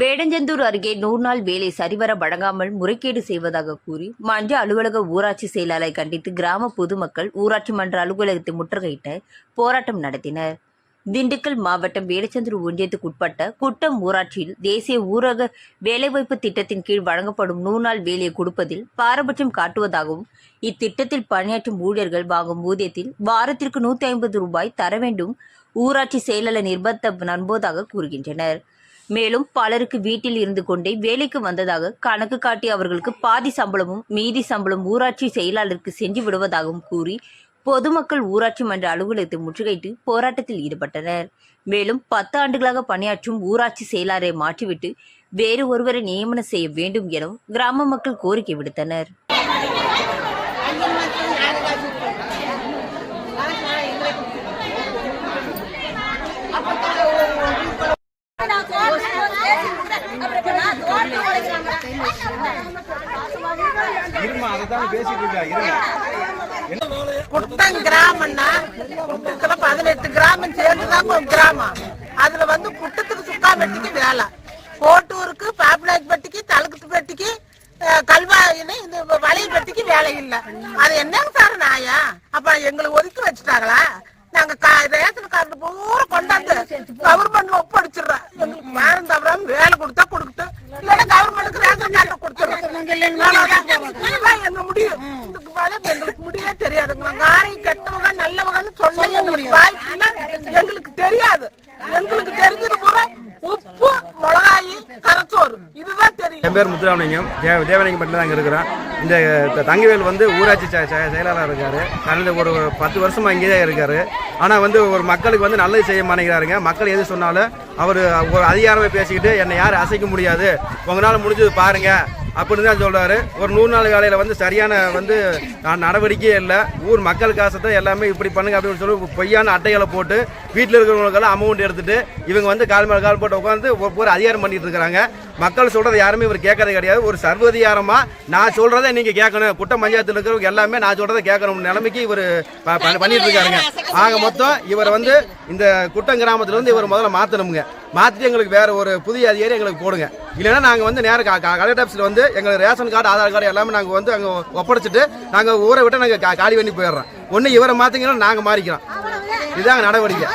வேடஞ்செந்தூர் அருகே நூறு நாள் வேலை சரிவர வழங்காமல் முறைகேடு செய்வதாக கூறி மன்ற அலுவலக ஊராட்சி செயலாளரை கண்டித்து கிராம பொதுமக்கள் ஊராட்சி மன்ற அலுவலகத்தை முற்றுகையிட்டு போராட்டம் நடத்தினர். திண்டுக்கல் மாவட்டம் வேடச்சந்தூர் ஒன்றியத்துக்குட்பட்ட குட்டம் ஊராட்சியில் தேசிய ஊரக வேலைவாய்ப்பு திட்டத்தின் கீழ் வழங்கப்படும் நூறு நாள் வேலையை கொடுப்பதில் பாரபட்சம் காட்டுவதாகவும் இத்திட்டத்தில் பணியாற்றும் ஊழியர்கள் வாங்கும் ஊதியத்தில் வாரத்திற்கு நூற்றி ஐம்பது ரூபாய் தர வேண்டும் ஊராட்சி செயலாளர் நிர்பந்தம் நம்புவதாக கூறுகின்றனர். மேலும் பலருக்கு வீட்டில் இருந்து கொண்டே வேலைக்கு வந்ததாக கணக்கு காட்டி அவர்களுக்கு பாதி சம்பளமும் மீதி சம்பளம் ஊராட்சி செயலாளருக்கு சென்று விடுவதாகவும் கூறி பொதுமக்கள் ஊராட்சி மன்ற அலுவலகத்தை முற்றுகையிட்டு போராட்டத்தில் ஈடுபட்டனர். மேலும் பத்து ஆண்டுகளாக பணியாற்றும் ஊராட்சி செயலாளரை மாற்றிவிட்டு வேறு ஒருவரை நியமனம் செய்ய வேண்டும் எனவும் கிராம மக்கள் கோரிக்கை விடுத்தனர். குட்டம் கிராமம்னா குட்டத்துல பதினெட்டு கிராமம் சேர்ந்துதான் ஒரு கிராமம். அதுல வந்து குட்டத்துக்கு சுக்காம்பட்டிக்கு வேலை. கோட்டூருக்கு பாப்பநாயக்கப்பட்டிக்கு பெட்டிக்கு கல்வாயின்னு இந்த வளையப்பட்டிக்கு வேலை இல்லை. அது என்னங்க சார் நாயா? அப்ப எங்களை ஒதுக்கி வச்சுட்டாங்களா? நாங்க கா- ரேஷன் கார்டு பூரா கொண்டாந்து கவர்மெண்ட்ல ஒப்படைச்சிடுறோம். எங்களுக்கு வேணும் தவிர வேலை கொடுத்தா கொடுக்கட்டும் இல்லைன்னா கவர்மெண்ட்டுக்கு ரேஷன் கார்டு கொடுத்துருவோம் இதுதான் எங்க முடியும் இதுக்கு மேல எங்களுக்கு முடியவே தெரியாதுங்க நாய் கெட்டவங்க நல்லவங்கன்னு சொல்ல எங்களுக்கு வாய்ப்பு இல்ல. எங்களுக்கு தெரியாது. எங்களுக்கு தெரிஞ்சது பூரா உப்பு மிளகாயி கரச்சோறு. இதுதான் தெரியும். என் பேர் முத்துராமலிங்கம். தேவ தேவலிங்கப்பட்டில் தான் இங்கே இருக்கிறோம் இந்த தங்கவேல் வந்து ஊராட்சி செ- செ- செயலாளர் இருக்காரு. கடந்த ஒரு பத்து வருஷமா இங்கே தான் இருக்காரு. ஆனால் வந்து ஒரு மக்களுக்கு வந்து நல்லது செய்ய மாட்டேங்கிறாருங்க. மக்கள் எது சொன்னாலும் அவர் ஒரு அதிகாரமே பேசிக்கிட்டு என்னை யாரும் அசைக்க முடியாது. உங்களால் முடிஞ்சது பாருங்க. அப்படின்னு தான் சொல்கிறாரு ஒரு நூறு நாள் வேலையில் வந்து சரியான வந்து நடவடிக்கையே இல்லை. ஊர் மக்கள் காசத்தை எல்லாமே இப்படி பண்ணுங்க அப்படின்னு சொல்லி பொய்யான அட்டைகளை போட்டு வீட்டில் இருக்கிறவங்களுக்கெல்லாம் அமௌண்ட் எடுத்துட்டு இவங்க வந்து கால் மேலே கால் போட்டு உட்காந்து ஒவ்வொரு அதிகாரம் பண்ணிட்டு இருக்கிறாங்க. மக்கள் சொல்கிறது யாருமே இவர் கேட்கறது கிடையாது. ஒரு சர்வதிகாரமாக நான் சொல்கிறத நீங்கள் கேட்கணும். குட்ட பஞ்சாயத்தில் இருக்கிறவங்க எல்லாமே நான் சொல்கிறத கேட்கணும் நிலைமைக்கு இவர் ப- ப- பண்ணிட்டு இருக்காருங்க. ஆக மொத்தம் இவர் வந்து இந்த குட்டம் கிராமத்தில் இருந்து இவர் முதல்ல மாற்றணுங்க மாத்திட்டு எங்களுக்கு வேற ஒரு புதிய அதிகாரி எங்களுக்கு போடுங்க. இல்லைன்னா நாங்க வந்து நேரம் கலெக்டர் ஆஃபீஸ்ல வந்து எங்களுக்கு ரேஷன் கார்டு ஆதார் கார்டு எல்லாமே நாங்க வந்து அங்க ஒப்படைச்சிட்டு நாங்க ஊரை விட்டு நாங்க கா- காலி பண்ணி போயிடுறோம். ஒண்ணு இவரை மாத்தீங்கன்னா நாங்க மாறிக்கிறோம். இதாங்க நடவடிக்கை.